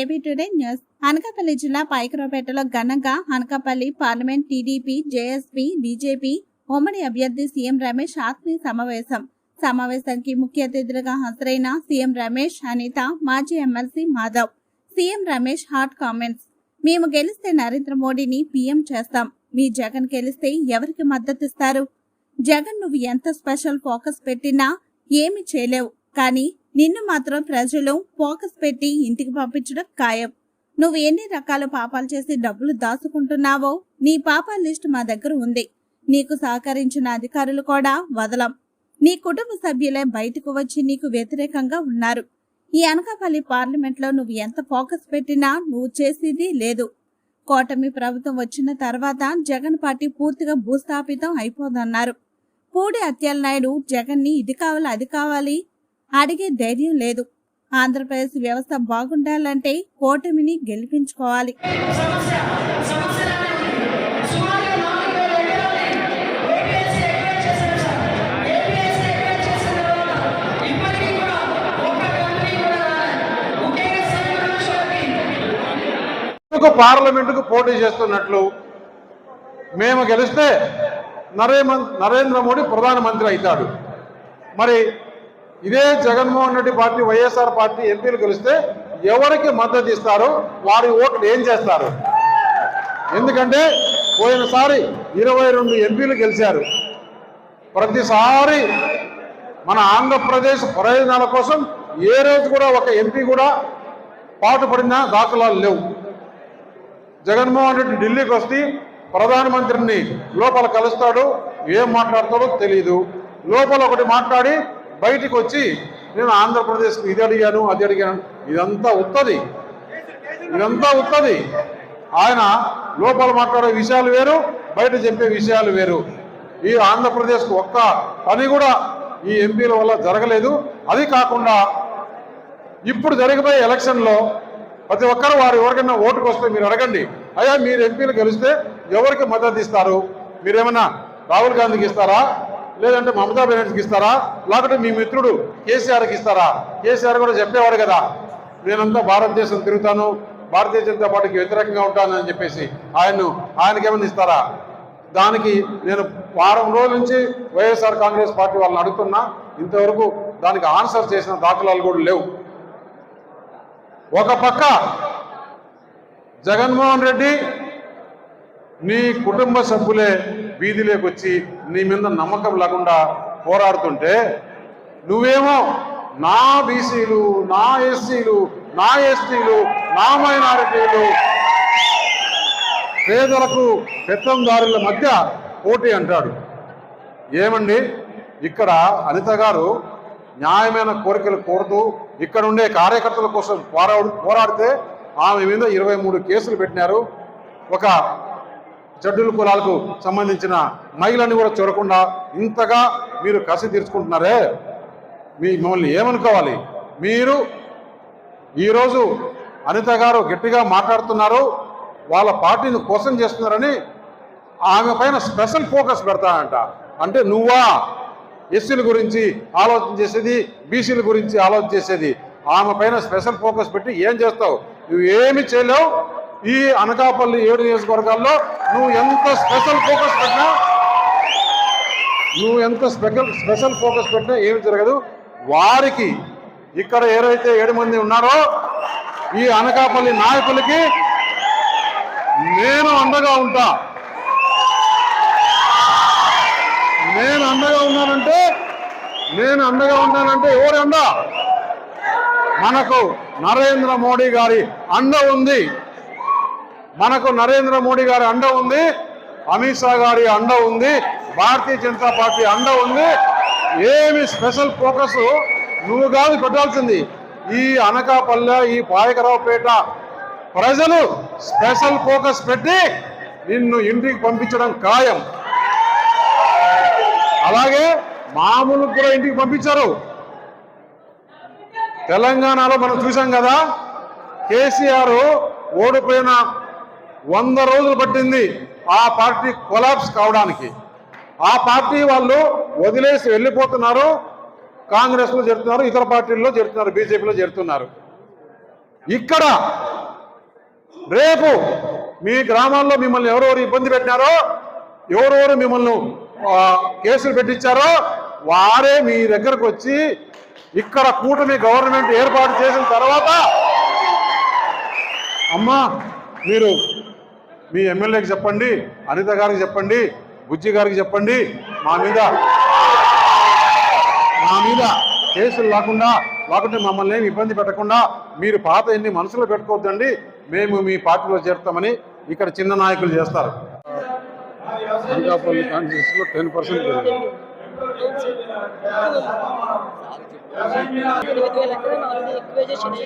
AB today news. Anakapalli జిల్లా పైకరావుపేటలో ఘనంగా Anakapalli parliament TDP JSP BJP ఉమ్మడి అభ్యర్థి సీఎం రమేష్ ఆత్మీయ సమావేశం. సమావేశానికి ముఖ్య అతిథులుగా హాజరైన సీఎం రమేష్ అనిత మాజీ MLC Madhav. CM Ramesh hot comments. మేము గెలిస్తే నరేంద్ర మోడీని పీఎం చేస్తాం. మీ జగన్ గెలిస్తే ఎవరికి మద్దతిస్తారు జగన్ నువ్వు ఎంత స్పెషల్ ఫోకస్ పెట్టినా ఏమి చేయలేవు. కానీ నిన్ను మాత్రం ప్రజలు ఫోకస్ పెట్టి ఇంటికి పంపించడం ఖాయం. నువ్వు ఎన్ని రకాల పాపాలు చేసి డబ్బులు దాచుకుంటున్నావో నీ పాపాల లిస్ట్ మా దగ్గర ఉంది. నీకు సహకరించిన అధికారులు కూడా వదలం. నీ కుటుంబ సభ్యులే బయటకు వచ్చి నీకు వ్యతిరేకంగా ఉన్నారు. ఈ అనకాపల్లి పార్లమెంట్లో నువ్వు ఎంత ఫోకస్ పెట్టినా నువ్వు చేసేది లేదు. కోటమి ప్రభుత్వం వచ్చిన తర్వాత జగన్ పార్టీ పూర్తిగా భూస్థాపితం అయిపోదన్నారు. పూడి అత్యాలనాయుడు నాయుడు ఇది కావాలి అది కావాలి అడిగే ధైర్యం లేదు. ఆంధ్రప్రదేశ్ వ్యవస్థ బాగుండాలంటే కూటమిని గెలిపించుకోవాలి. పార్లమెంటుకు పోటీ చేస్తున్నట్లు? మేము గెలిస్తే నరేమ నరేంద్ర మోడీ ప్రధానమంత్రి అవుతాడు. మరి ఇదే Jaganmohan Reddy party YSR party ఎంపీలు గెలిస్తే ఎవరికి మద్దతు ఇస్తారో వారి ఓట్లు ఏం చేస్తారు? ఎందుకంటే పోయినసారి ఇరవై రెండు ఎంపీలు గెలిచారు. ప్రతిసారి మన ఆంధ్రప్రదేశ్ ప్రయోజనాల కోసం ఏ రోజు కూడా ఒక ఎంపీ కూడా పాటుపడిన దాఖలాలు లేవు. జగన్మోహన్ రెడ్డి ఢిల్లీకి వస్తే ప్రధానమంత్రిని లోపల కలుస్తాడు ఏం మాట్లాడతాడో తెలియదు లోపల ఒకటి మాట్లాడి బయటికి వచ్చి నేను ఆంధ్రప్రదేశ్కి ఇది అడిగాను అది అడిగాను. ఇదంతా ఉత్తది. ఇదంతా ఉత్తది. ఆయన లోపల మాట్లాడే విషయాలు వేరు బయట చెప్పే విషయాలు వేరు. ఈ ఆంధ్రప్రదేశ్కు ఒక్క పని కూడా ఈ ఎంపీల వల్ల జరగలేదు. అది కాకుండా ఇప్పుడు జరిగిపోయే ఎలక్షన్లో ప్రతి ఒక్కరు వారు ఎవరికైనా ఓటుకు వస్తే మీరు అడగండి. అయ్యా మీరు ఎంపీలు గెలిస్తే ఎవరికి మద్దతు ఇస్తారు? మీరేమన్నా రాహుల్ గాంధీకి ఇస్తారా? లేదంటే మమతా బెనర్జీకి ఇస్తారా? లేకపోతే మీ మిత్రుడు కేసీఆర్కి ఇస్తారా? కేసీఆర్ కూడా చెప్పేవాడు కదా నేనంతా భారతదేశం తిరుగుతాను భారతీయ జనతా పార్టీకి వ్యతిరేకంగా ఉంటానని చెప్పేసి ఆయన్ను ఆయనకి ఇస్తారా? దానికి నేను వారం రోజుల నుంచి వైఎస్ఆర్ కాంగ్రెస్ పార్టీ వాళ్ళని అడుగుతున్నా ఇంతవరకు దానికి ఆన్సర్ చేసిన దాఖలాలు కూడా లేవు. ఒక పక్క జగన్మోహన్ రెడ్డి నీ కుటుంబ సభ్యులే వీధిలోకి వచ్చి నీ మీద నమ్మకం లేకుండా పోరాడుతుంటే నువ్వేమో నా బీసీలు నా ఎస్సీలు నా ఎస్టీలు నా మైనారిటీలు పేదలకు పెత్తందారుల మధ్య పోటీ అంటాడు. ఏమండి? ఇక్కడ అనిత గారు న్యాయమైన కోరికలు కోరుతూ ఇక్కడ ఉండే కార్యకర్తల కోసం పోరాడు పోరాడితే ఆమె మీద ఇరవై మూడు కేసులు పెట్టినారు. ఒక చెడ్డుల కులాలకు సంబంధించిన మహిళని కూడా చూడకుండా ఇంతగా మీరు కసి తీర్చుకుంటున్నారే? మీ మిమ్మల్ని ఏమనుకోవాలి? మీరు ఈరోజు అనిత గారు గట్టిగా మాట్లాడుతున్నారు వాళ్ళ పార్టీని కోసం చేస్తున్నారని ఆమె పైన స్పెషల్ ఫోకస్ పెడతానంట అంటే నువ్వా? ఎస్సీల గురించి ఆలోచన చేసేది బీసీల గురించి ఆలోచన చేసేది. ఆమె పైన స్పెషల్ ఫోకస్ పెట్టి ఏం చేస్తావు? నువ్వు ఏమి చేయలేవు ఈ అనకాపల్లి ఏడు నియోజకవర్గాల్లో నువ్వు ఎంత స్పెషల్ ఫోకస్ పెట్టినా నువ్వు ఎంత స్పెషల్ స్పెషల్ ఫోకస్ పెట్టినా ఏమి జరగదు. వారికి ఇక్కడ ఏదైతే ఏడు మంది ఉన్నారో ఈ అనకాపల్లి నాయకులకి నేను అండగా ఉంటా. నేను అండగా ఉన్నానంటే నేను అండగా ఉన్నానంటే ఎవరు అండ? మనకు నరేంద్ర మోడీ గారి అండ ఉంది. మనకు నరేంద్ర మోడీ గారి అండ ఉంది అమిత్ షా గారి అండ ఉంది భారతీయ జనతా పార్టీ అండ ఉంది. ఏమి స్పెషల్ ఫోకస్ నువ్వు కాదు పెట్టాల్సింది. ఈ అనకాపల్లె ఈ పాయకరావుపేట ప్రజలు స్పెషల్ ఫోకస్ పెట్టి నిన్ను ఇంటికి పంపించడం ఖాయం. అలాగే మామూలు కూడా ఇంటికి పంపించారు. తెలంగాణలో మనం చూసాం కదా కేసీఆర్ ఓడిపోయిన వంద రోజులు పట్టింది ఆ పార్టీ కొలాప్స్ కావడానికి. ఆ పార్టీ వాళ్ళు వదిలేసి వెళ్ళిపోతున్నారు కాంగ్రెస్లో చేరుతున్నారు ఇతర పార్టీల్లో చేరుతున్నారు బీజేపీలో చేరుతున్నారు. ఇక్కడ రేపు మీ గ్రామాల్లో మిమ్మల్ని ఎవరెవరు ఇబ్బంది పెట్టినారో ఎవరెవరు మిమ్మల్ని కేసులు పెట్టించారో వారే మీ దగ్గరకు వచ్చి ఇక్కడ కూటమి గవర్నమెంట్ ఏర్పాటు చేసిన తర్వాత అమ్మా మీరు మీ ఎమ్మెల్యేకి చెప్పండి అనిత గారికి చెప్పండి బుజ్జి గారికి చెప్పండి మా మీద మా మీద కేసులు లేకుండా లేకుంటే మమ్మల్ని ఏమి ఇబ్బంది పెట్టకుండా మీరు పాత ఎన్ని మనసులో పెట్టుకోవద్దండి మేము మీ పార్టీలో చేరుతామని ఇక్కడ చిన్న నాయకులు చేస్తారు. Anakapalli కాన్స్టిట్యూన్సీలో ten percent